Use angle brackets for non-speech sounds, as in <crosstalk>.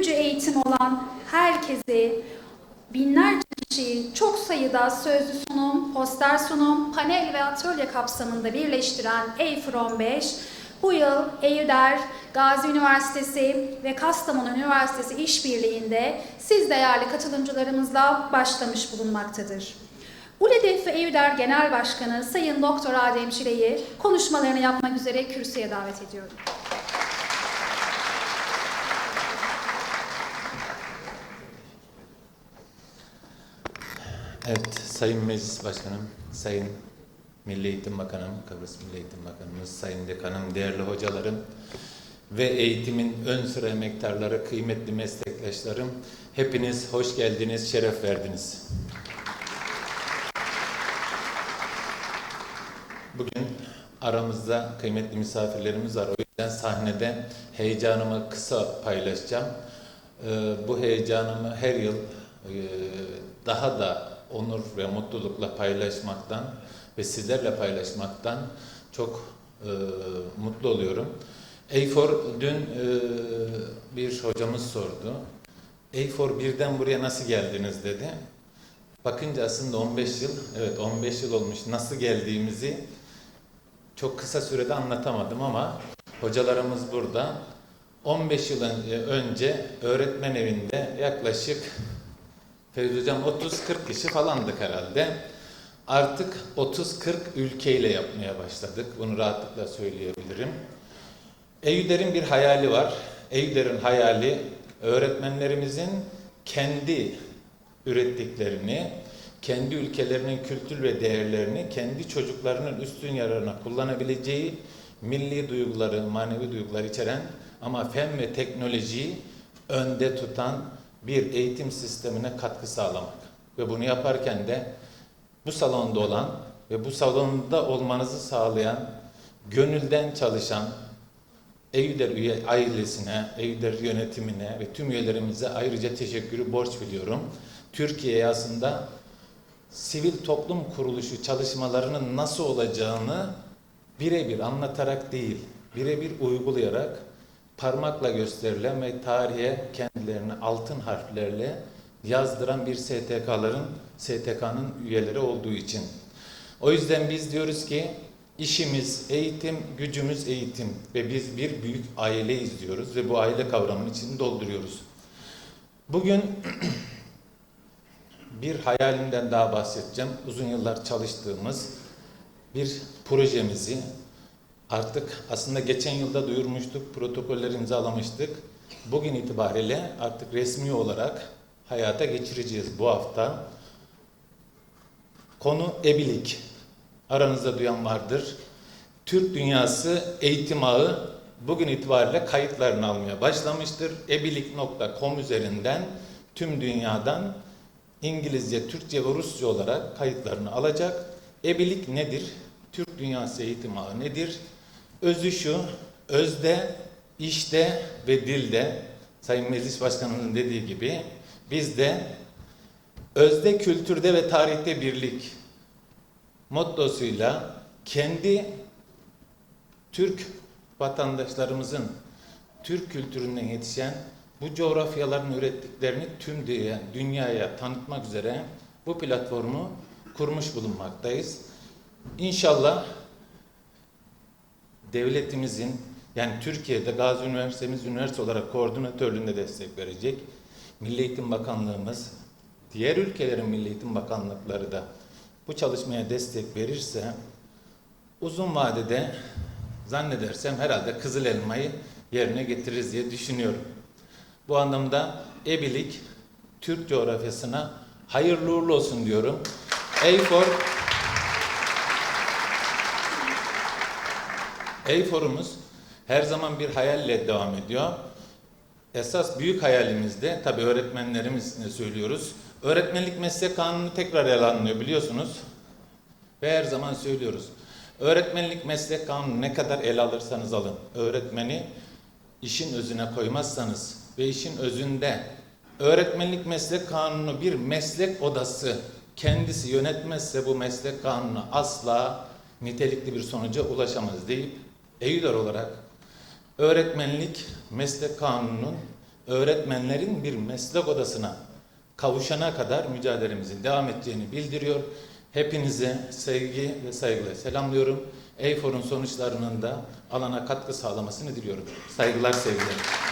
katılan herkesi, binlerce kişiyi çok sayıda sözlü sunum, poster sunum, panel ve atölye kapsamında birleştiren EYFR 15, bu yıl EYÜDER, Gazi Üniversitesi ve Kastamonu Üniversitesi işbirliğinde siz değerli katılımcılarımızla başlamış bulunmaktadır. ULEDEF ve EYÜDER Genel Başkanı Sayın Doktor Adem Çile'yi konuşmalarını yapmak üzere kürsüye davet ediyorum. Evet, Sayın Meclis Başkanım, Sayın Milli Eğitim Bakanım, Kıbrıs Milli Eğitim Bakanımız, Sayın Dekanım, değerli hocalarım ve eğitimin ön sıra emektarları, kıymetli meslektaşlarım, hepiniz hoş geldiniz, şeref verdiniz. Bugün aramızda kıymetli misafirlerimiz var. O yüzden sahnede heyecanımı kısa paylaşacağım. Ee, bu heyecanımı her yıl e, daha da onur ve mutlulukla paylaşmaktan ve sizlerle paylaşmaktan çok e, mutlu oluyorum. Eyfor dün e, bir hocamız sordu. Eyfor birden buraya nasıl geldiniz dedi. Bakınca aslında 15 yıl, evet 15 yıl olmuş nasıl geldiğimizi çok kısa sürede anlatamadım ama hocalarımız burada. 15 yıl önce öğretmen evinde yaklaşık Fevzi Hocam 30-40 kişi falandık herhalde. Artık 30-40 ülkeyle yapmaya başladık. Bunu rahatlıkla söyleyebilirim. EYÜDER'in bir hayali var. EYÜDER'in hayali öğretmenlerimizin kendi ürettiklerini, kendi ülkelerinin kültür ve değerlerini kendi çocuklarının üstün yararına kullanabileceği milli duyguları, manevi duyguları içeren ama fen ve teknolojiyi önde tutan bir eğitim sistemine katkı sağlamak. Ve bunu yaparken de bu salonda olan ve bu salonda olmanızı sağlayan, gönülden çalışan EYÜDER üye ailesine, EYÜDER yönetimine ve tüm üyelerimize ayrıca teşekkürü borç biliyorum. Türkiye'ye aslında sivil toplum kuruluşu çalışmalarının nasıl olacağını birebir anlatarak değil, birebir uygulayarak parmakla gösterilen ve tarihe kendilerini altın harflerle yazdıran bir STK'ların STK'nın üyeleri olduğu için. O yüzden biz diyoruz ki işimiz eğitim, gücümüz eğitim ve biz bir büyük aileyiz diyoruz ve bu aile kavramının içini dolduruyoruz. Bugün <clears throat> bir hayalimden daha bahsedeceğim. Uzun yıllar çalıştığımız bir projemizi artık aslında geçen yılda duyurmuştuk, protokolleri imzalamıştık. Bugün itibariyle artık resmi olarak hayata geçireceğiz bu hafta. Konu ebilik. Aranızda duyan vardır. Türk Dünyası Eğitim Ağı bugün itibariyle kayıtlarını almaya başlamıştır. Ebilik.com üzerinden tüm dünyadan İngilizce, Türkçe ve Rusça olarak kayıtlarını alacak. Ebilik nedir? Türk Dünyası Eğitim Ağı nedir? Özü şu, özde, işte ve dilde Sayın Meclis Başkanı'nın dediği gibi bizde özde kültürde ve tarihte birlik mottosuyla kendi Türk vatandaşlarımızın Türk kültüründen yetişen bu coğrafyaların ürettiklerini tüm dünya, dünyaya tanıtmak üzere bu platformu kurmuş bulunmaktayız. İnşallah devletimizin yani Türkiye'de Gazi Üniversitemiz üniversite olarak koordinatörlüğünde destek verecek. Milli Eğitim Bakanlığımız, diğer ülkelerin Milli Eğitim Bakanlıkları da bu çalışmaya destek verirse uzun vadede zannedersem herhalde Kızıl Elmayı yerine getiririz diye düşünüyorum. Bu anlamda Ebilik Türk coğrafyasına hayırlı uğurlu olsun diyorum. Eyfor Eyfor'umuz her zaman bir hayalle devam ediyor. Esas büyük hayalimizde tabii öğretmenlerimiz söylüyoruz. Öğretmenlik meslek kanunu tekrar ele alınıyor biliyorsunuz. Ve her zaman söylüyoruz. Öğretmenlik meslek kanunu ne kadar ele alırsanız alın. Öğretmeni işin özüne koymazsanız ve işin özünde öğretmenlik meslek kanunu bir meslek odası kendisi yönetmezse bu meslek kanunu asla nitelikli bir sonuca ulaşamaz deyip EYÜDER olarak öğretmenlik meslek kanununun öğretmenlerin bir meslek odasına kavuşana kadar mücadelemizin devam edeceğini bildiriyor. Hepinize sevgi ve saygıyla selamlıyorum. EYFOR'un sonuçlarının da alana katkı sağlamasını diliyorum. Saygılar, sevgiler.